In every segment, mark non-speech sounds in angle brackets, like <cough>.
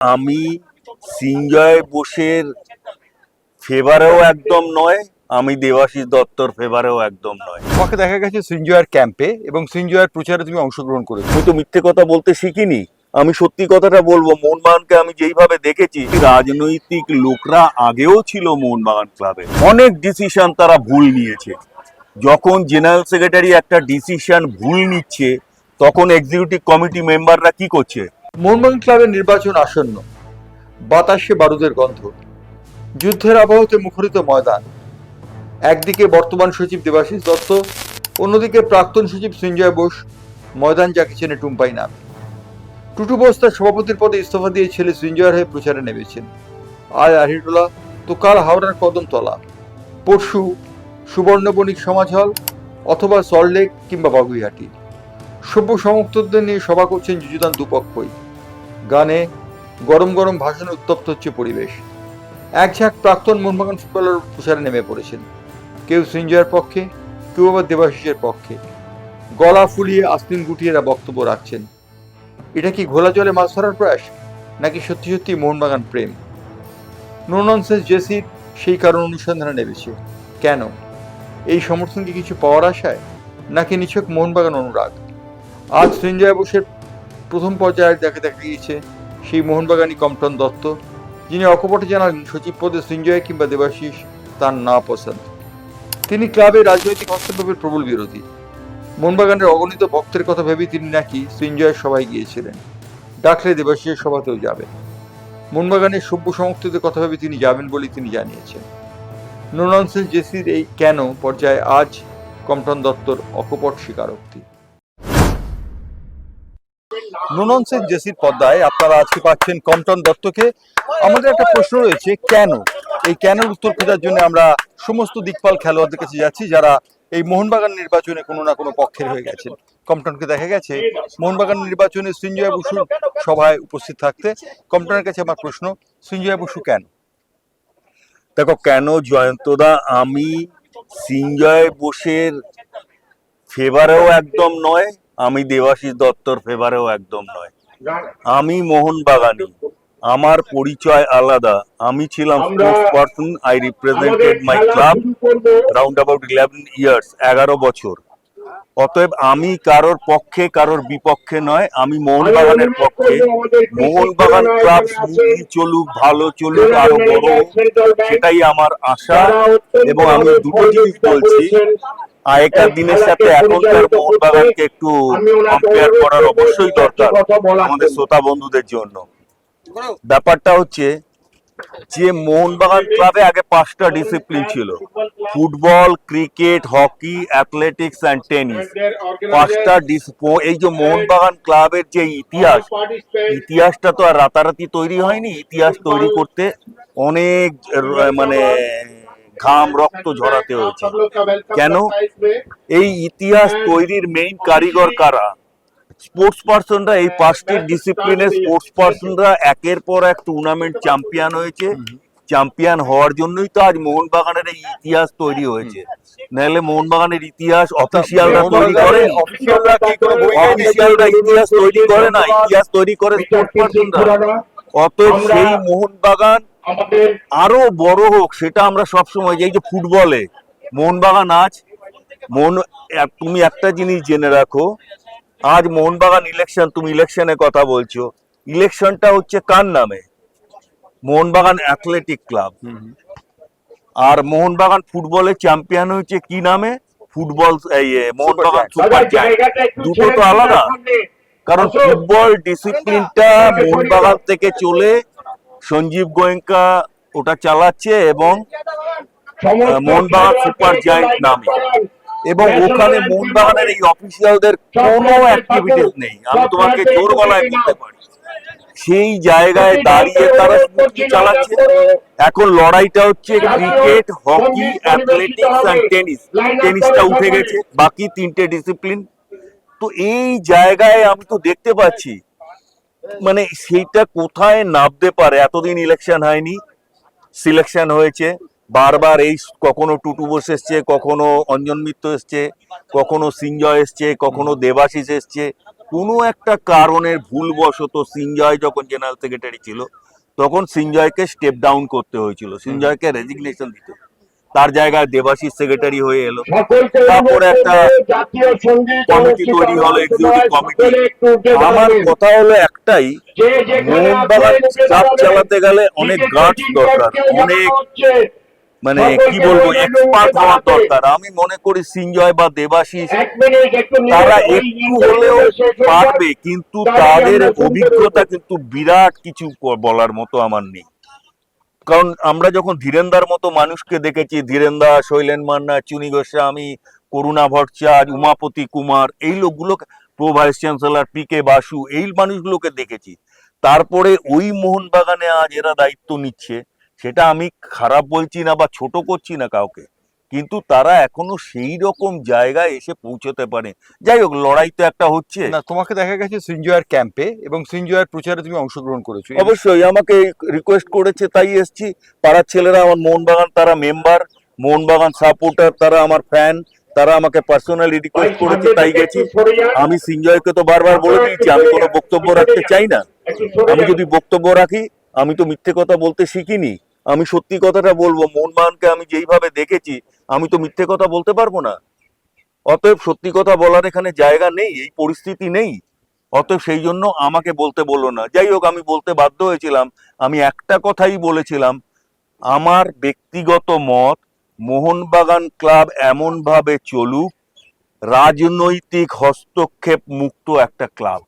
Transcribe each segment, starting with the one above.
আমি সিঞ্জয় বোসের ফেভারেও একদম নয় আমি দেবাশিস দত্তর ফেভারেও একদম নয়। তোমাকে দেখা গেছে সিনজয়ের ক্যাম্পে এবং সিনজয়ের প্রচারে তুমি অংশগ্রহণ করেছ। আমি তো মিথ্যে কথা বলতে শিখিনি। আমি সত্যি কথাটা বলব মোহনবাগানকে আমি যেইভাবে দেখেছি রাজনৈতিক লোকরা আগেও ছিল মোহনবাগান ক্লাবে। অনেক ডিসিশন তারা ভুল নিয়েছে। যখন জেনারেল সেক্রেটারি একটা ডিসিশন ভুল নিচ্ছে তখন এক্সিকিউটিভ কমিটি মেম্বাররা কি করছে? মোহনবাগান ক্লাবের নির্বাচন আসন্ন। বাতাসে বারুদের গন্ধ। যুদ্ধের আবহতে মুখরিত ময়দান। একদিকে বর্তমান সচিব দেবাশিস দত্ত, অন্যদিকে প্রাক্তন সচিব সঞ্জয় বোস। ময়দান যাকে চেনে টুম্পাই নাম। টুটু বোস তার সভাপতির পদে ইস্তফা দিয়ে ছেলে সঞ্জয়ের হয়ে প্রচারে নেমেছেন। আজ আহিরটোলা তো কাল হাওড়ার কদমতলা। পরশু সুবর্ণবণিক সমাজ হল অথবা সল্টলেক কিংবা বাগুইহাটি। সভ্য সমর্থকদের নিয়ে সভা করছেন যুযুদান দুপক্ষই। গানে গরম গরম ভাষণে উত্তপ্ত হচ্ছে পরিবেশ। এক ঝাঁক প্রাক্তন মোহনবাগান ফুটবলার প্রচারে নেমে পড়েছেন। কেউ সঞ্জয়ের পক্ষে, কেউ আবার দেবাশিসের পক্ষে। গলা ফুলিয়ে আস্তিন গুটিয়ে এরা বক্তব্য রাখছেন। এটা কি ঘোলা জলে মাছ ধরার প্রয়াস, নাকি সত্যি সত্যি মোহনবাগান প্রেম? নোনসেন্স জেসির সেই কারণ অনুসন্ধানে নেমেছে। কেন? এই সমর্থন কি কিছু পাওয়ার আশায়, নাকি নিছক মোহনবাগান অনুরাগ? আজ সঞ্জয় বোসের প্রথম পর্যায়ে দেখা দেখা গিয়েছে সেই মোহনবাগানী কমটন দত্ত, যিনি অকপটে জানালেন সচিব পদে সঞ্জয় কিংবা দেবাশিস তার না পছন্দ। তিনি ক্লাবের রাজনৈতিক হস্তক্ষেপের প্রবল বিরোধী। মোহনবাগানের অগণিত ভক্তের কথা ভেবে তিনি নাকি সঞ্জয়ের সভায় গিয়েছিলেন। ডাকলে দেবাশিসের সভাতেও যাবেন মোহনবাগানের সভ্য সমর্থকদের কথা ভেবে তিনি যাবেন বলে তিনি জানিয়েছেন। নোনসেন্স জেসির এই কেন পর্যায়ে আজ কমটন দত্তর অকপট স্বীকারোক্তি। নুনন্সের জেসির পদ্মায় আপনারা আজকে পাচ্ছেন কমটন দত্তকে। আমাদের একটা প্রশ্ন রয়েছে, কেন? এই কেনের উত্তর খোঁজার জন্য আমরা সমস্ত দিকপাল খেলোয়াড়দের কাছে যাচ্ছি যারা এই মোহনবাগান নির্বাচনে কোনো না কোনো পক্ষের হয়ে গেছেন। কমটনকে দেখা গেছে, মোহনবাগান নির্বাচনে সঞ্জয় বসু সভায় উপস্থিত থাকতে। কমটনের কাছে আমার প্রশ্ন সঞ্জয় বসু কেন? দেখো, কেন জয়ন্তদা? আমি সিঞ্জয় বোসের ফেভারেও একদম নয়। আমি দেবাশিস দত্তর ফেভারেও একদম নয়। আমি মোহনবাগানি আমার পরিচয় আলাদা। আমি ছিলাম sports person I represented my club round about eleven years এগারো বছর। অতএব আমি কারোর পক্ষে কারোর বিপক্ষে নয় আমি মোহনবাগানের পক্ষে। মোহনবাগান ক্লাব স্মুথলি চলুক ভালো চলুক আরও বড় সেটাই আমার আশা। এবং আমি দুটো জিনিস বলছি। আগেকার দিনের সাথে এখনকার মোহনবাগানকে একটু কম্পেয়ার করার অবশ্যই দরকার আমাদের শ্রোতা বন্ধুদের জন্য। ব্যাপারটা হচ্ছে যে মোহনবাগান ক্লাবে আগে পাঁচটা ডিসিপ্লিন ছিল। Football cricket hockey athletics and tennis পাঁচটা এই যে মোহনবাগান ক্লাবের যে ইতিহাস ইতিহাসটা তো আর রাতারাতি তৈরি হয়নি। ইতিহাস তৈরি করতে অনেক মানে ঘাম রক্ত ঝরাতে হয়েছে। কেন? এই ইতিহাস তৈরির মেইন কারিগর কারা? স্পোর্টস পার্সনরা এই পাঁচটি ডিসিপ্লিনের স্পোর্টস পার্সনরা একের পর এক টুর্নামেন্ট চ্যাম্পিয়ন হয়েছে। চ্যাম্পিয়ন হওয়ার জন্যই তো আজ মোহনবাগানের এই ইতিহাস তৈরি হয়েছে। নাহলে মোহনবাগানের ইতিহাস অফিসিয়ালরা তৈরি করে অফিসিয়ালরা ইতিহাস তৈরি করে না ইতিহাস তৈরি করে স্পোর্টস পার্সনরা অতএব সেই মোহনবাগান আরও বড় হোক সেটা আমরা সবসময় এই যে ফুটবলে মোহনবাগান আজ মোহন তুমি একটা জিনিস জেনে রাখো আজ মোহনবাগান ইলেকশন তুমি ইলেকশনের কথা বলছো ইলেকশনটা হচ্ছে কার নামে? মোহনবাগান অ্যাথলেটিক ক্লাব আর মোহনবাগান ফুটবলে চ্যাম্পিয়ন হয়েছে কি নামে? ফুটবল মোহনবাগান সুপার দুটো তো আলাদা। কারণ ফুটবল ডিসিপ্লিনটা মোহনবাগান থেকে চলে সঞ্জীব গোয়েঙ্কা ওটা চালাচ্ছে এবং মোহনবাগান সুপার জায়ান্ট নামে। এবং ওখানে মোহনবাগানের এই অফিসিয়ালদের কোনো অ্যাক্টিভিটিস নেই। আমি তোমাকে জোর গলায় বলতে পারি। সেই জায়গায় দাঁড়িয়ে তারা স্মুথলি চালাচ্ছে। এখন লড়াইটা হচ্ছে cricket hockey athletics and tennis টেনিসটা উঠে গেছে। বাকি তিনটে ডিসিপ্লিন তো এই জায়গায় আমি তো দেখতে পাচ্ছি। মানে সেইটা কোথায় নামতে পারে? এতদিন ইলেকশন হয়নি। সিলেকশন হয়েছে। বারবার এই কখনো টুটু বোস এসছে, কখনো অঞ্জন মিত্র এসছে, কখনো সিঞ্জয় এসছে, কখনো দেবাশিস এসছে। কোনো একটা কারণের ভুলবশত সিনজয় যখন জেনারেল সেক্রেটারি ছিল, তখন সিনজয়কে স্টেপ ডাউন করতে হয়েছিল। সিনজয়কে রেজিগনেশন দিতে। তার জায়গায় দেবাশিস সেক্রেটারি হয়ে এলো। তারপরে একটা কমিটি তৈরি হলো এক্সিকিউটিভ কমিটি। আমার কথা হলো একটাই মোহনবাগান ক্লাব চালাতে গেলে অনেক গার্ডস দরকার অনেক মানে কি বলব এক্সপার্ট হওয়ার দরকার। আমি মনে করি সিনজয় বা দেবাশিস তারা একটু হলেও পারবে কিন্তু তাদের অভিজ্ঞতা কিন্তু বিরাট কিছু বলার মতো আমার নেই। কারণ আমরা যখন ধীরেন্দার মতো মানুষকে দেখেছি, ধীরেন্দা, শৈলেন মান্না, চুনি গোস্বামী, করুণা ভট্টাচার্য, উমাপতি কুমার, এই লোকগুলো pro vice chancellor P K Basu, এই মানুষগুলোকে দেখেছি। তারপরে ওই মোহনবাগানে আজ এরা দায়িত্ব নিচ্ছে, সেটা আমি খারাপ বলছি না বা ছোট করছি না কাউকে। কিন্তু তারা এখনও সেই রকম জায়গায় এসে পৌঁছতে পারে যাই হোক লড়াই তো একটা হচ্ছে। না তোমাকে দেখা গেছে সিনজয়ের ক্যাম্পে এবং সিনজয়ের প্রচারে তুমি অংশগ্রহণ করেছ। অবশ্যই আমাকে রিকোয়েস্ট করেছে তাই এসছি। পাড়ার ছেলেরা আমার মোহনবাগান তারা মেম্বার মোহনবাগান সাপোর্টার তারা আমার ফ্যান তারা আমাকে পার্সোনালি রিকোয়েস্ট করেছে তাই গেছি। আমি সিনজয়কে তো বারবার বলে দিয়েছি আমি কোনো বক্তব্য রাখতে চাই না। আমি যদি বক্তব্য রাখি আমি তো মিথ্যে কথা বলতে শিখিনি। আমি সত্যি কথাটা বলব মোহনবাগানকে আমি যেইভাবে দেখেছি আমি তো মিথ্যে কথা বলতে পারব না। অতএব সত্যি কথা বলার এখানে জায়গা নেই এই পরিস্থিতি নেই। অতএব সেই জন্য আমাকে বলতে বলল না। যাই হোক আমি বলতে বাধ্য হয়েছিলাম আমি একটা কথাই বলেছিলাম আমার ব্যক্তিগত মত মোহনবাগান ক্লাব এমনভাবে চলুক রাজনৈতিক হস্তক্ষেপ মুক্ত একটা ক্লাব।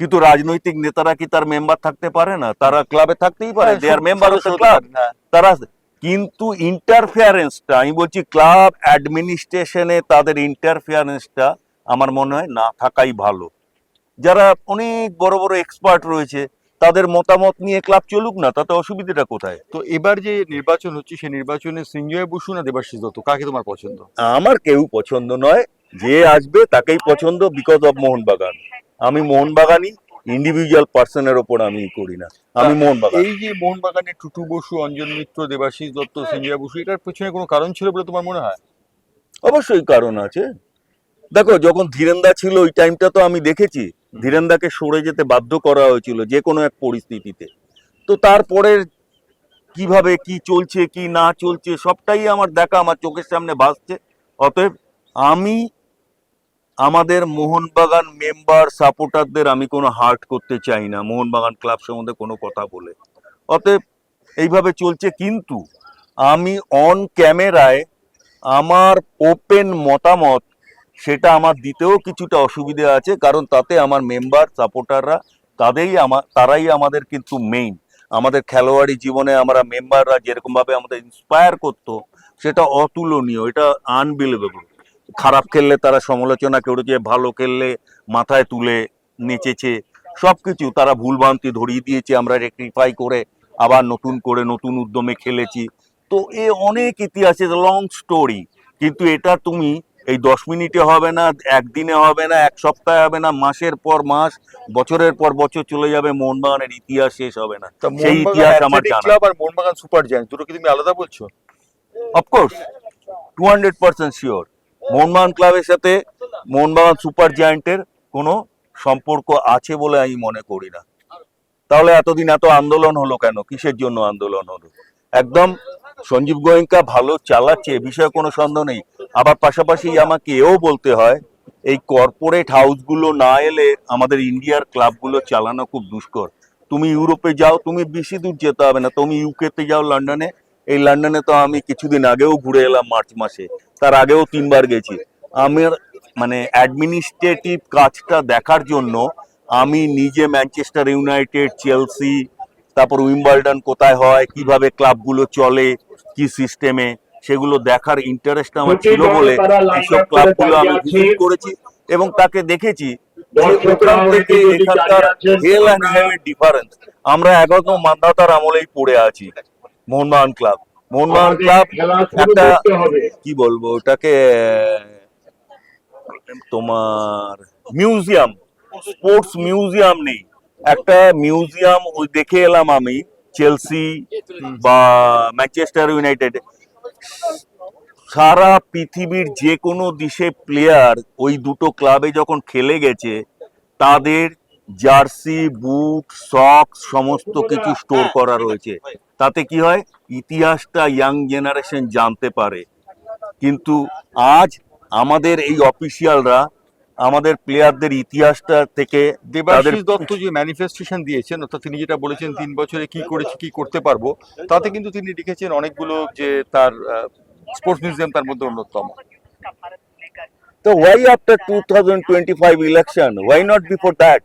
কিন্তু রাজনৈতিক নেতারা কি তার মেম্বার থাকতে পারে না? তারা ক্লাবে থাকতেই পারে they are member of the club তারা কিন্তু ইন্টারফিয়ারেন্সটা আমি বলছি ক্লাব অ্যাডমিনিস্ট্রেশনে তাদের ইন্টারফিয়ারেন্সটা আমার মনে হয় না থাকাই ভালো। যারা অনেক বড় বড় এক্সপার্ট রয়েছে তাদের মতামত নিয়ে ক্লাব চলুক না তাতে অসুবিধাটা কোথায়? তো এবার যে নির্বাচন হচ্ছে সেই নির্বাচনে সিনজয় বসু না দেবাশিস দত্ত? কাকে তোমার পছন্দ? আমার কেউ পছন্দ নয়। যে আসবে তাকেই পছন্দ বিকজ অফ মোহনবাগান। আমি মোহনবাগানই। ইন্ডিভিজুয়াল পার্সনের ওপর আমি করি না। আমি মোহনবাগান। এই যে মোহনবাগানে টুটু বসু অঞ্জন মিত্র দেবাশিস দত্ত সিনজয় বসু এটার পেছনে কোনো কারণ ছিল বলে তোমার মনে হয়? অবশ্যই কারণ আছে। দেখো যখন ধীরেন্দা ছিল ওই টাইমটা তো আমি দেখেছি। ধীরেন্দাকে সরে যেতে বাধ্য করা হয়েছিল যে কোনো এক পরিস্থিতিতে। তো তারপরে কীভাবে কি চলছে কি না চলছে সবটাই আমার দেখা আমার চোখের সামনে ভাসছে। অতএব আমি আমাদের মোহনবাগান মেম্বার সাপোর্টারদের আমি কোনো হার্ট করতে চাই না, মোহনবাগান ক্লাব সম্বন্ধে কোনো কথা বলে। অতএব এইভাবে চলছে, কিন্তু আমি অন ক্যামেরায় আমার ওপেন মতামত, সেটা আমার দিতেও কিছুটা অসুবিধা আছে, কারণ তাতে আমার মেম্বার, সাপোর্টাররা, তাদেরই আমার তারাই আমাদের কিন্তু মেইন আমাদের খেলোয়াড়ি জীবনে আমরা মেম্বাররা যেরকমভাবে আমাদের ইন্সপায়ার করতো, সেটা অতুলনীয়, এটা আনবিলিভেবল খারাপ খেললে তারা সমালোচনা করেছে ভালো খেললে মাথায় তুলে নেচেছে সব কিছু তারা ভুলভ্রান্তি ধরিয়ে দিয়েছে আমরা রেকটিফাই করে আবার নতুন করে নতুন উদ্যমে খেলেছি। তো এ অনেক ইতিহাসের লং স্টোরি কিন্তু এটা তুমি এই দশ মিনিটে হবে না একদিনে হবে না এক সপ্তাহে হবে না মাসের পর মাস বছরের পর বছর চলে যাবে মোহনবাগানের ইতিহাস শেষ হবে না। সেই ইতিহাস আমার জানা। আর মোহনবাগান সুপার জায়ান্ট দুটো কি তুমি আলাদা বলছো? Of course two hundred percent sure Mohun Bagan ক্লাবের সাথে মোহনবাগান সুপার জায়ান্টের কোনো সম্পর্ক আছে বলে আমি মনে করি না। তাহলে এতদিন এত আন্দোলন হলো কেন? কিসের জন্য আন্দোলন হলো? একদম সঞ্জীব গোয়েঙ্কা ভালো চালাচ্ছে, এ বিষয়ে কোনো সন্দেহ নেই। আবার পাশাপাশি আমাকে এও বলতে হয়, এই কর্পোরেট হাউসগুলো না এলে আমাদের ইন্ডিয়ার ক্লাবগুলো চালানো খুব দুষ্কর। তুমি ইউরোপে যাও, তুমি বেশি দূর যেতে হবে না। তুমি ইউকেতে যাও লন্ডনে এই লন্ডনে তো আমি কিছুদিন আগেও ঘুরে এলাম মার্চ মাসে। তার আগেও তিনবার গেছি। আমার মানে অ্যাডমিনিস্ট্রেটিভ কাজটা দেখার জন্য আমি নিজে ম্যানচেস্টার ইউনাইটেড চেলসি তারপর উইম্বলডন কোথায় হয় কীভাবে ক্লাবগুলো চলে কি সিস্টেমে সেগুলো দেখার ইন্টারেস্ট আমার ছিল বলে এইসব ক্লাবগুলো আমি ভিজিট করেছি এবং তাকে দেখেছি ওখান থেকে এখানকার হেল অ্যান্ড হেভের ডিফারেন্স আমরা এখনও মান্ধাতার আমলেই পড়ে আছি। মোহনবাগান ক্লাব। মোহনবাগান ক্লাব একটা কি বলব ওটাকে তোমার মিউজিয়াম স্পোর্টস মিউজিয়াম নেই। একটা মিউজিয়াম ওই দেখে এলাম আমি চেলসি বা ম্যানচেস্টার ইউনাইটেড। সারা পৃথিবীর যে কোনো দেশে প্লেয়ার ওই দুটো ক্লাবে যখন খেলে গেছে তাদের জার্সি বুট সক্স সমস্ত কিছু স্টোর করা রয়েছে। তাতে কি হয়? ইতিহাসটা ইয়াং জেনারেশন জানতে পারে। কিন্তু আজ আমাদের এই অফিসিয়ালরা আমাদের প্লেয়ারদের ইতিহাসটা থেকে দেবাশিস দত্ত যে ম্যানিফেস্টেশন দিয়েছেন অর্থাৎ তিনি যেটা বলেছেন তিন বছরে কি করেছি কি করতে পারব তাতে কিন্তু তিনি লিখেছেন অনেকগুলো যে তার স্পোর্টস মিউজিয়াম তার মধ্যে অন্যতম। তো why after two thousand twenty five election why not before that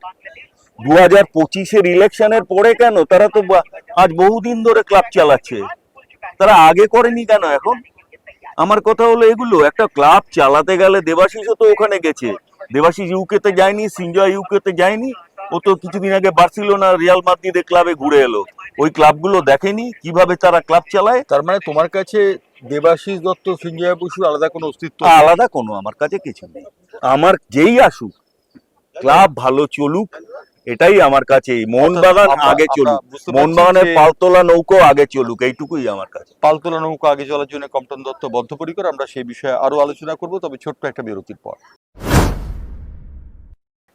দু হাজার পঁচিশের ইলেকশনের পরে কেন? তারা তো আজ বহুদিন ধরে ক্লাব চালাচ্ছে। তারা আগে করেনি কেন এখন? আমার কথা হলো এগুলো একটা ক্লাব চালাতে গেলে দেবাশিসও তো ওখানে গেছে। দেবাশিস ইউকেতে যায়নি সিনজয় ইউকেতে যায়নি। ও তো কিছুদিন আগে বার্সিলোনা রিয়াল মাদ্রিদের ক্লাবে ঘুরে এলো। ওই ক্লাবগুলো দেখেনি কীভাবে তারা ক্লাব চালায়? তার মানে তোমার কাছে দেবাশিস দত্ত সঞ্জয় বসুর আলাদা কোনো অস্তিত্ব? আলাদা কোনো আমার কাছে কিছু নেই। আমার যেই আসুক ক্লাব ভালো চলুক এটাই আমার কাছে মোহনবাগান আগে চলুক। মোহনবাগানের পালতোলা নৌকো আগে চলুক এইটুকুই আমার কাছে। পালতোলা নৌকা আগে চলার জন্য কমটন দত্ত বদ্ধপরিকর আমরা সেই বিষয়ে আরও আলোচনা করব তবে ছোট্ট একটা বিরতির পর।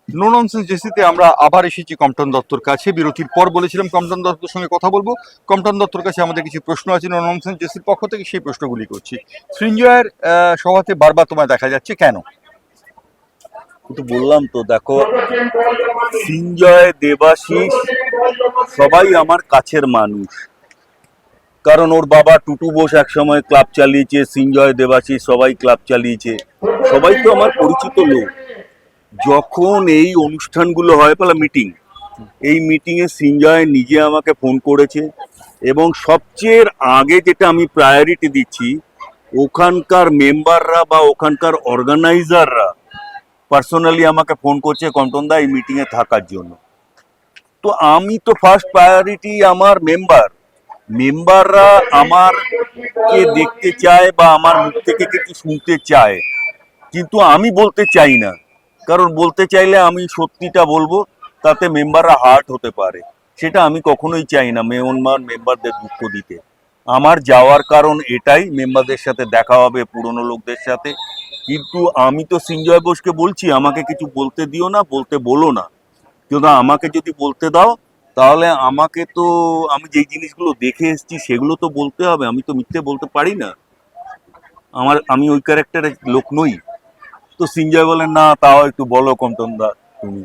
নো ননসেন্স জেসিতে আমরা আবার এসেছি কমটন দত্তর কাছে। বিরতির পর বলেছিলাম কমটন দত্তর সঙ্গে কথা বলব। কমটন দত্তর কাছে আমাদের কিছু প্রশ্ন আছে নো ননসেন্স জেসির পক্ষ থেকে সেই প্রশ্নগুলি করছি। সৃঞ্জয়ের সভাতে বারবার তোমায় দেখা যাচ্ছে কেন? কিন্তু বললাম তো, দেখো সিঞ্জয় দেবাশিস, সবাই আমার কাছের মানুষ। কারণ ওর বাবা টুটু বোস একসময় ক্লাব চালিয়েছে সিঞ্জয় দেবাশিস সবাই ক্লাব চালিয়েছে। সবাই তো আমার পরিচিত লোক। যখন এই অনুষ্ঠানগুলো হয়, পেলা মিটিং এই মিটিংয়ে সিঞ্জয় নিজে আমাকে ফোন করেছে এবং সবচেয়ে আগে যেটা আমি প্রায়োরিটি দিচ্ছি, ওখানকার মেম্বাররা বা ওখানকার অর্গানাইজাররা পার্সোনালি আমাকে ফোন করছে কন্টনদা এই মিটিংয়ে থাকার জন্য। তো আমি তো ফার্স্ট প্রায়োরিটি আমার মেম্বার মেম্বাররা আমার কে দেখতে চায় বা আমার মুখ থেকে কিছু শুনতে চায়। কিন্তু আমি বলতে চাই না। কারণ বলতে চাইলে আমি সত্যিটা বলব, তাতে মেম্বাররা হার্ট হতে পারে। সেটা আমি কখনোই চাই না মেয়নমান মেম্বারদের দুঃখ দিতে। আমার যাওয়ার কারণ এটাই মেম্বারদের সাথে দেখা হবে, পুরনো লোকদের সাথে। কিন্তু আমি তো সিঞ্জয় বোসকে বলছি, আমাকে কিছু বলতে দিও না, বলতে বলো না। কিন্তু আমাকে যদি বলতে দাও, তাহলে আমাকে তো, আমি যেই জিনিসগুলো দেখে এসেছি, সেগুলো তো বলতে হবে। আমি তো মিথ্যে বলতে পারি না। আমার, আমি ওই ক্যারেক্টারের লোক নই। তো সিঞ্জয় বলেন না, তাও একটু বলো কমটনদা তুমি।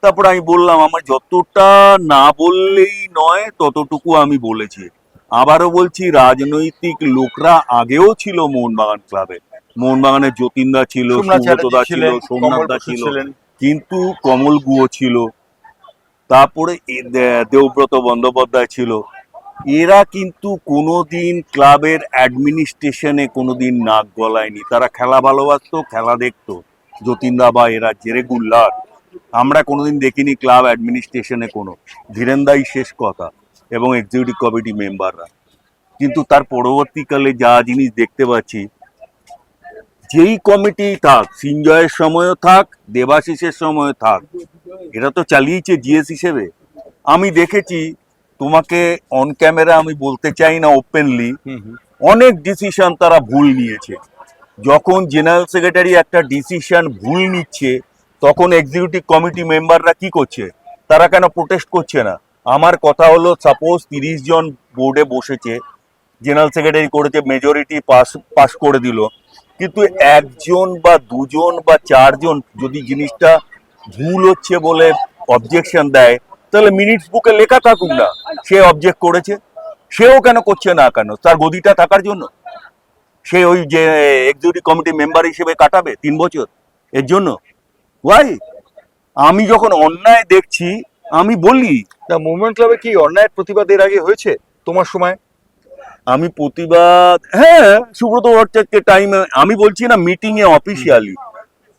তারপর আমি বললাম, আমার যতটা না বললেই নয়, ততটুকু আমি বলেছি। আবারও বলছি, রাজনৈতিক লোকরা আগেও ছিল মোহনবাগান ক্লাবে মোহনবাগানে যতীনদা ছিল সুব্রতদা ছিল ছিলেন সোমনাথ দা ছিল। কিন্তু কমল গুহ ছিল। তারপরে দেবব্রত বন্দ্যোপাধ্যায় ছিল। এরা কিন্তু কোনোদিন ক্লাবের অ্যাডমিনিস্ট্রেশনে কোনোদিন নাক গলায়নি। তারা খেলা ভালোবাসতো খেলা দেখতো। যতীনদা বা এরা যে রেগুলার আমরা কোনোদিন দেখিনি ক্লাব অ্যাডমিনিস্ট্রেশনে কোনো। ধীরেন্দাই শেষ কথা এবং এক্সিকিউটিভ কমিটি মেম্বাররা কিন্তু তার পরবর্তীকালে যা জিনিস দেখতে পাচ্ছি যেই কমিটি থাক সিঞ্জয়ের সময়ও থাক দেবাশিসের সময়ও থাক এরা তো চালিয়েছে জিএস হিসেবে। আমি দেখেছি তোমাকে অন ক্যামেরা আমি বলতে চাই না ওপেনলি অনেক ডিসিশন তারা ভুল নিয়েছে। যখন জেনারেল সেক্রেটারি একটা ডিসিশন ভুল নিচ্ছে তখন এক্সিকিউটিভ কমিটি মেম্বাররা কি করছে? তারা কেন প্রোটেস্ট করছে না? আমার কথা হলো সাপোজ তিরিশ জন বোর্ডে বসেছে জেনারেল সেক্রেটারি করেছে মেজরিটি পাস পাস করে দিল কিন্তু একজন বা দুজন বা চারজন যদি জিনিসটা ভুল হচ্ছে বলে অবজেকশন দেয়, তাহলে মিনিটস বুকে লেখা থাকুক না। সে অবজেক্ট করেছে, সেও কেন করছে না কেন? তার গদিটা থাকার জন্য। সে ওই যে এক্সিকিউটিভ কমিটি মেম্বার হিসেবে কাটাবে তিন বছর। এর জন্য। ওয়াই আমি যখন অন্যায় দেখছি, আমি বলি মুভমেন্ট ক্লাবে কি অন্যায়ের প্রতিবাদ এর আগে হয়েছে তোমার সময়? আমি প্রতিবাদ হ্যাঁ সুব্রত ভট্টাচার্যকে টাইমে আমি বলছি না মিটিং এ অফিসিয়ালি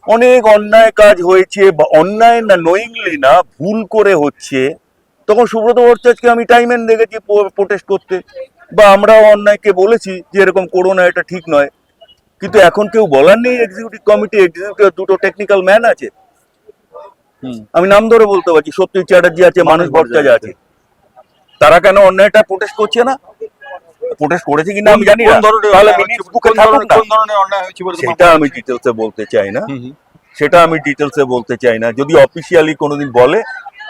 অনেক অন্যায় কাজ হয়েছে বা অন্যায় না নোয়িংলি না ভুল করে হচ্ছে। তখন সুব্রত ভট্টাচার্যকে আমি টাইম এন দেখেছি প্রোটেস্ট করতে। বা আমরাও অন্যায়কে বলেছি যে এরকম করো না এটা ঠিক নয়। কিন্তু এখন কেউ বলার নেই এক্সিকিউটিভ কমিটি এক্সিকিউটিভ দুটো টেকনিক্যাল ম্যান আছে। আমি নাম ধরে বলতে পারছি সত্যি চ্যাটার্জি আছে মানুষ ভট্টাচার্য আছে। তারা কেন অন্যায়টা প্রোটেস্ট করছে না? প্রোটেস্ট করেছে কিনা আমি জানি না। তাহলে মিনিটস বুকে থাকুক না। কোন ধরনের অন্যায় হয়েছে সেটা আমি ডিটেলসে বলতে চাই না। সেটা আমি ডিটেলসে বলতে চাই না। যদি অফিসিয়ালি কোনোদিন বলে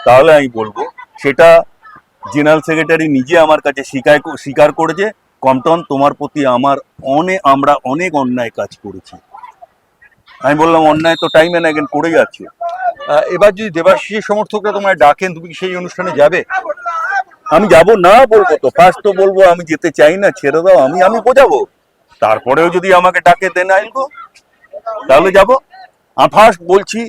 তাহলে আমি বলব। সেটা জেনারেল সেক্রেটারি নিজে আমার কাছে স্বীকার স্বীকার করেছে। কমটন তোমার প্রতি আমার অনেক আমরা অনেক অন্যায় কাজ করেছি। আমি বললাম অন্যায় তো টাইম এন্ড অ্যাগেন করে যাচ্ছে। এবার যদি দেবাশিসের সমর্থকরা তোমায় ডাকেন তুমি সেই অনুষ্ঠানে যাবে? আমি যাব না বলব তো। ফার্স্ট তো বলব আমি যেতে চাই না ছেড়ে দাও আমি আমি বোঝাবো। তারপরেও যদি আমাকে ডাকে দেন আইলবো তাহলে যাব। আর ফার্স্ট বলছি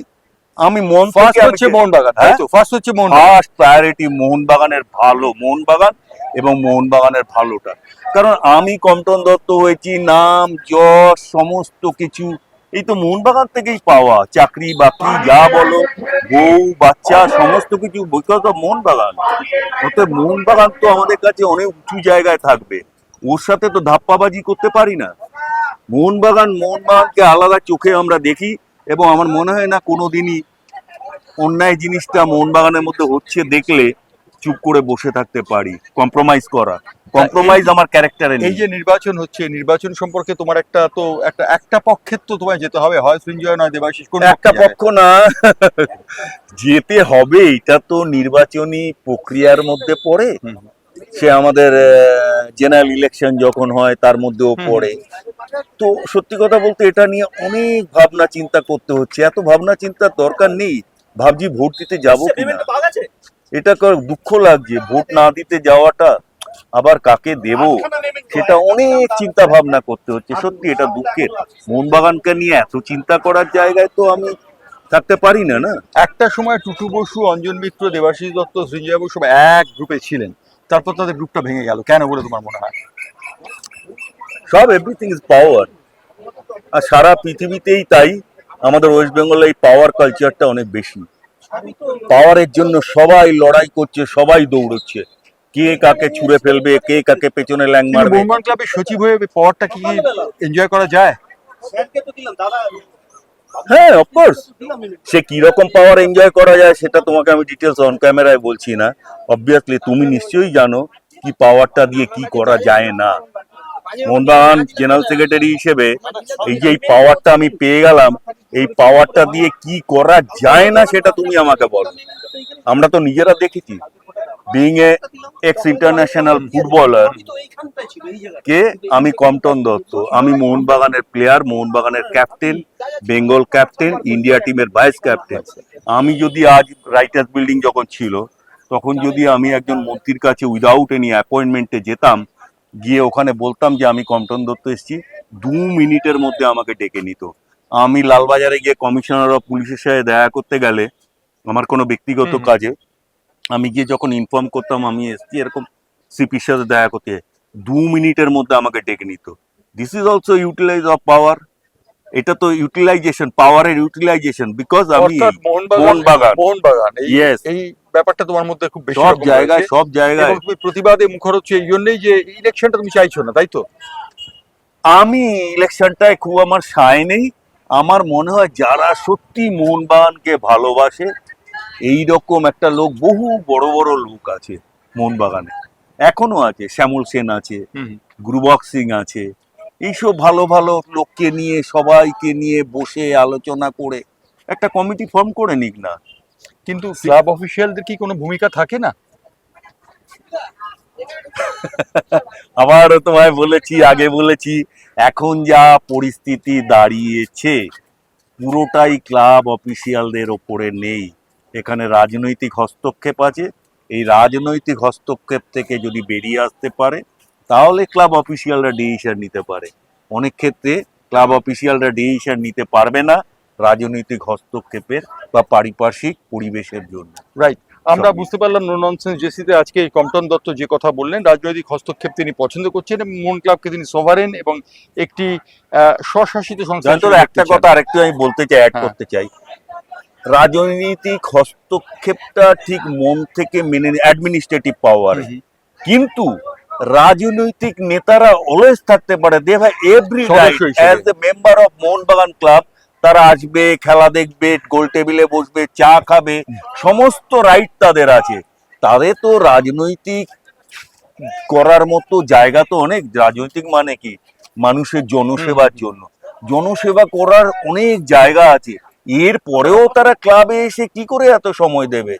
আমি মন ফার্স্ট হচ্ছে মোহনবাগান। হ্যাঁ? তো? ফার্স্ট হচ্ছে মোহন ফার্স্ট প্রায়োরিটি মোহনবাগানের ভালো মোহনবাগান এবং মোহনবাগানের ভালোটা। কারণ আমি কমটন দত্ত হয়েছি নাম যশ সমস্ত কিছু এই তো মোহনবাগান থেকেই পাওয়া। চাকরি, বাকরি, যা বলো, বউ, বাচ্চা, সমস্ত কিছু বিকজ অফ মোহনবাগান। অতএব মোহনবাগান তো আমাদের কাছে অনেক উঁচু জায়গায় থাকবে। ওর সাথে তো ধাপ্পাবাজি করতে পারি না। মোহনবাগান, মোহনবাগানকে আলাদা চোখে আমরা দেখি এবং আমার মনে হয় না কোনোদিনই অন্যায় জিনিসটা মোহনবাগানের মধ্যে হচ্ছে দেখলে চুপ করে বসে থাকতে পারি কম্প্রোমাইজ করা। কম্প্রোমাইজ আমার ক্যারেক্টারে এই যে নির্বাচন হচ্ছে নির্বাচন সম্পর্কে তোমার একটা তো একটা একটা পক্ষের তো তোমায় যেতে হবে হয় সৃঞ্জয় নয় দেবাশিস কোন একটা পক্ষ না। যেতে হবে এটা তো নির্বাচনী প্রক্রিয়ার মধ্যে পড়ে। সে আমাদের জেনারেল ইলেকশন যখন হয় তার মধ্যেও পড়ে। তো সত্যি কথা বলতে এটা নিয়ে অনেক ভাবনা চিন্তা করতে হচ্ছে। এত ভাবনা চিন্তার দরকার নেই। ভাবছি ভোট দিতে যাব কিনা। এটা কর- দুঃখ লাগছে। ভোট না দিতে যাওয়াটা আবার কাকে দেব? সেটা অনেক চিন্তা ভাবনা করতে হচ্ছে। সত্যি এটা দুঃখের। মোহনবাগানকে নিয়ে এত চিন্তা করার জায়গায় তো আমি থাকতে পারি না না? একটা সময় টুটু বসু অঞ্জন মিত্র দেবাশিস দত্ত সৃঞ্জয় বসু এক গ্রুপে ছিলেন। তারপর তাদের গ্রুপটা ভেঙে গেল। কেন বলে তোমার মনে হয়? সব এভরিথিং ইজ পাওয়ার আর সারা পৃথিবীতেই তাই। আমাদের ওয়েস্ট বেঙ্গলে এই পাওয়ার কালচারটা অনেক বেশি। পাওয়ারের জন্য সবাই লড়াই করছে সবাই দৌড়চ্ছে। কে কাকে ছুঁড়ে ফেলবে কে কাকে পেছনে ল্যাং মারবে? মোহনবাগান ক্লাবের সচিব হয়ে পাওয়ারটা কি এনজয় করা যায়? হ্যাঁ অফকোর্স সে কি রকম পাওয়ার এনজয় করা যায় সেটা তোমাকে আমি ডিটেলস অন ক্যামেরায় বলছি না। অবভিয়াসলি তুমি নিশ্চয়ই জানো কি পাওয়ারটা দিয়ে কি করা যায় না। মোহনবাগান জেনারেল সেক্রেটারি হিসেবে এই যে এই পাওয়ারটা আমি পেয়ে গেলাম এই পাওয়ারটা দিয়ে কি করা যায় না সেটা তুমি আমাকে বলো। আমরা তো নিজেরা দেখেছি। Being a ex international footballer কে আমি কমটন দত্ত। আমি মোহনবাগানের প্লেয়ার মোহনবাগানের ক্যাপ্টেন বেঙ্গল ক্যাপ্টেন ইন্ডিয়া টিমের ভাইস ক্যাপ্টেন আমি যদি আজ রাইটার্স বিল্ডিং যখন ছিল তখন যদি আমি একজন মন্ত্রীর কাছে উইদাউট এনি অ্যাপয়েন্টমেন্টে যেতাম গিয়ে ওখানে বলতাম যে আমি কমটন দত্ত এসেছি দু মিনিটের মধ্যে আমাকে ডেকে নিত। আমি লালবাজারে গিয়ে কমিশনার অফ পুলিশের সাথে দেখা করতে গেলে আমার কোনো ব্যক্তিগত। কাজে আমি গিয়ে যখন ইনফর্ম করতাম আমি এসছি এরকম সিপির সাথে দেখা করতে। দু মিনিটের মধ্যে আমাকে ডেকে নিত। This is also utilise of power এটা তো ইউটিলাইজেশন পাওয়ারের ইউটিলাইজেশন বিকজ আমি মোহনবাগান মোহনবাগান। এই এই ব্যাপারটা তোমার মধ্যে খুব বেশি সব জায়গায় সব জায়গায়। তুমি প্রতিবাদে মুখর হচ্ছে এই জন্যই যে ইলেকশনটা তুমি চাইছো না তাই তো? আমি ইলেকশনটায় খুব আমার সায় নেই। আমার মনে হয় যারা সত্যি মোহনবাগানকে ভালোবাসে এই রকম একটা লোক বহু বড় বড় লোক আছে মোহনবাগানে। এখনও আছে শ্যামল সেন আছে গুরুবক সিং আছে। এইসব ভালো ভালো লোককে নিয়ে সবাইকে নিয়ে বসে আলোচনা করে একটা কমিটি ফর্ম করে নিক না। কিন্তু ক্লাব অফিসিয়ালদের কি কোনো ভূমিকা থাকে না? <laughs> আবারও তোমায় বলেছি আগে বলেছি এখন যা পরিস্থিতি দাঁড়িয়েছে পুরোটাই ক্লাব অফিসিয়ালদের ওপরে নেই। এখানে রাজনৈতিক হস্তক্ষেপ আছে। এই রাজনৈতিক হস্তক্ষেপ থেকে যদি বেরিয়ে আসতে পারে তাহলে ক্লাব অফিসিয়ালরা ডিসিশন নিতে পারে। অনেক ক্ষেত্রে ক্লাব অফিসিয়ালরা ডিসিশন নিতে পারবে না রাজনৈতিক হস্তক্ষেপের বা পারিপার্শ্বিক পরিবেশের জন্য। রাইট আমরা বুঝতে পারলাম নো ননসেন্স জেসিতে আজকে এই কমটন দত্ত যে কথা বললেন রাজনৈতিক হস্তক্ষেপ তিনি পছন্দ করছেন এবং মন ক্লাবকে তিনি সোভারেন এবং একটি আহ, স্বশাসিত সংস্থা একটা। কথা আরেকটু আমি বলতে চাই অ্যাড। করতে চাই। রাজনৈতিক হস্তক্ষেপটা ঠিক মন থেকে মেনে অ্যাডমিনিস্ট্রেটিভ পাওয়ার। কিন্তু রাজনৈতিক নেতারা অলওয়েজ থাকতে পারে। They have every right as the member of Mohun Bagan club তারা আসবে খেলা দেখবে গোল টেবিলে বসবে চা খাবে সমস্ত রাইট তাদের আছে। তাদের তো রাজনৈতিক করার মতো জায়গা তো অনেক। রাজনৈতিক মানে কি? মানুষের জনসেবার জন্য। জনসেবা করার অনেক জায়গা আছে। এর পরেও তারা ক্লাবে এসে কি করে এত সময় দেবে?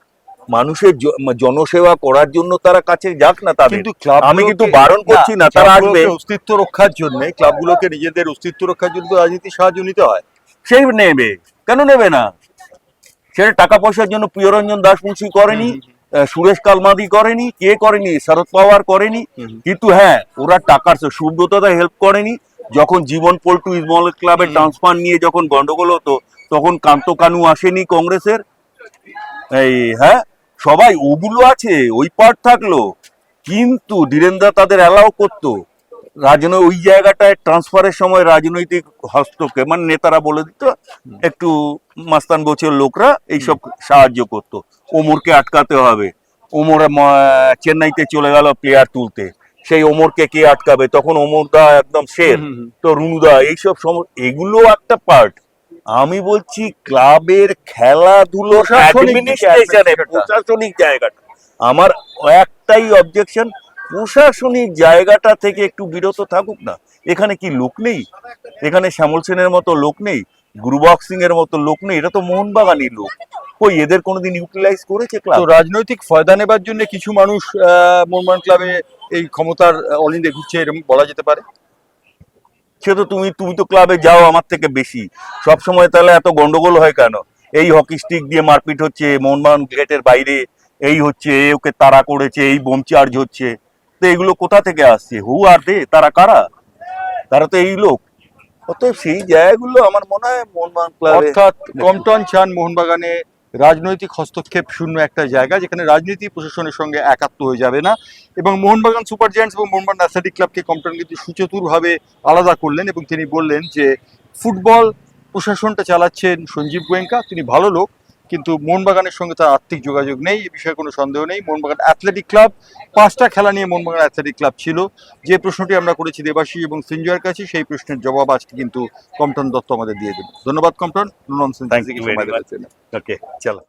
মানুষের জনসেবা করার জন্য তারা কাছে যাক না তাদের। কিন্তু ক্লাব আমি কিন্তু বারণ করছি না, তারা আসবে। অস্তিত্ব রক্ষার জন্য ক্লাবগুলোকে নিজেদের অস্তিত্ব রক্ষার জন্য তো রাজনীতির সাহায্য নিতে হয়। সেই নেবে। কেন নেবে না? সেটা টাকা পয়সার জন্য প্রিয়রঞ্জন দাস মুন্সি করেনি সুরেশ কালমাদি করেনি কে করেনি? শরদ পাওয়ার করেনি। কিন্তু হ্যাঁ ওরা টাকার সুব্রততা হেল্প করেনি। যখন জীবন পল্টু স্মল ক্লাবের ট্রান্সফার নিয়ে যখন গন্ডগোল হতো তখন কান্ত কানু আসেনি কংগ্রেসের? এই হ্যাঁ? সবাই ওগুলো আছে ওই পার্ট থাকল। কিন্তু ধীরেন্দ্র তাদের অ্যালাউ করতো। রাজনৈ ওই জায়গাটায় ট্রান্সফারের সময় রাজনৈতিক হস্তক্ষেপ মানে নেতারা বলে দিত একটু মাস্তান গোছের লোকরা এইসব সাহায্য করতো। ওমরকে আটকাতে হবে। ওমর চেন্নাইতে চলে গেল প্লেয়ার তুলতে। সেই ওমরকে কে আটকাবে? তখন ওমরদা একদম শের। তো রুনুদা এইসব সম- এগুলো একটা পার্ট আমি বলছি ক্লাবের খেলাধুলো প্রশাসনিক জায়গাটা। আমার একটাই অবজেকশন প্রশাসনিক জায়গাটা থেকে একটু বিরত থাকুক না। এখানে কি লোক নেই? এখানে শ্যামল সেনের মতো লোক নেই? গুরুবক সিং এর মতো লোক নেই? এটা তো মোহনবাগানি লোক। কই এদের কোনোদিন ইউটিলাইজ করেছে ক্লাব তো রাজনৈতিক ফয়দা নেবার জন্য কিছু মানুষ আহ, মোহনবাগান ক্লাবে এই ক্ষমতার অলিন্দে ঘুরছে এরকম বলা যেতে পারে? সে তো তুমি তুমি তো ক্লাবে যাও আমার থেকে বেশি। সব সময় তাহলে এত গন্ডগোল হয় কেন? এই হকি স্টিক দিয়ে মারপিট হচ্ছে, মোহনবাগান গেটের বাইরে, এই হচ্ছে ওকে তারা করেছে, এই বোম চার্জ হচ্ছে। তো এগুলো কোথা থেকে আসছে? হু আর দে, তারা কারা? তারা তো এই লোক। অতএব সেই জায়গাগুলো আমার মনে হয় মোহনবাগান ক্লাবে অর্থাৎ কমটন চান মোহনবাগানে রাজনৈতিক হস্তক্ষেপ শূন্য একটা জায়গা যেখানে রাজনীতি প্রশাসনের সঙ্গে একাত্ম হয়ে যাবে না। এবং মোহনবাগান সুপার জায়ান্টস এবং মোহনবাগান অ্যাথলেটিক ক্লাবকে কমপ্লেন কিন্তু সুচতুরভাবে আলাদা করলেন এবং তিনি বললেন যে ফুটবল প্রশাসনটা চালাচ্ছেন সঞ্জীব গোয়েঙ্কা। তিনি ভালো লোক। কিন্তু মোহনবাগানের সঙ্গে তার আর্থিক যোগাযোগ নেই এ বিষয়ে কোনো সন্দেহ নেই। মোহনবাগান অ্যাথলেটিক ক্লাব পাঁচটা খেলা নিয়ে মোহনবাগান অ্যাথলেটিক ক্লাব ছিল। যে প্রশ্নটি আমরা করেছি দেবাশী এবং সিঞ্জয়ের কাছে সেই প্রশ্নের জবাব আজকে কিন্তু কমটন দত্ত আমাদের দিয়ে দেবেন। ধন্যবাদ কমটন you very ওকে চলো।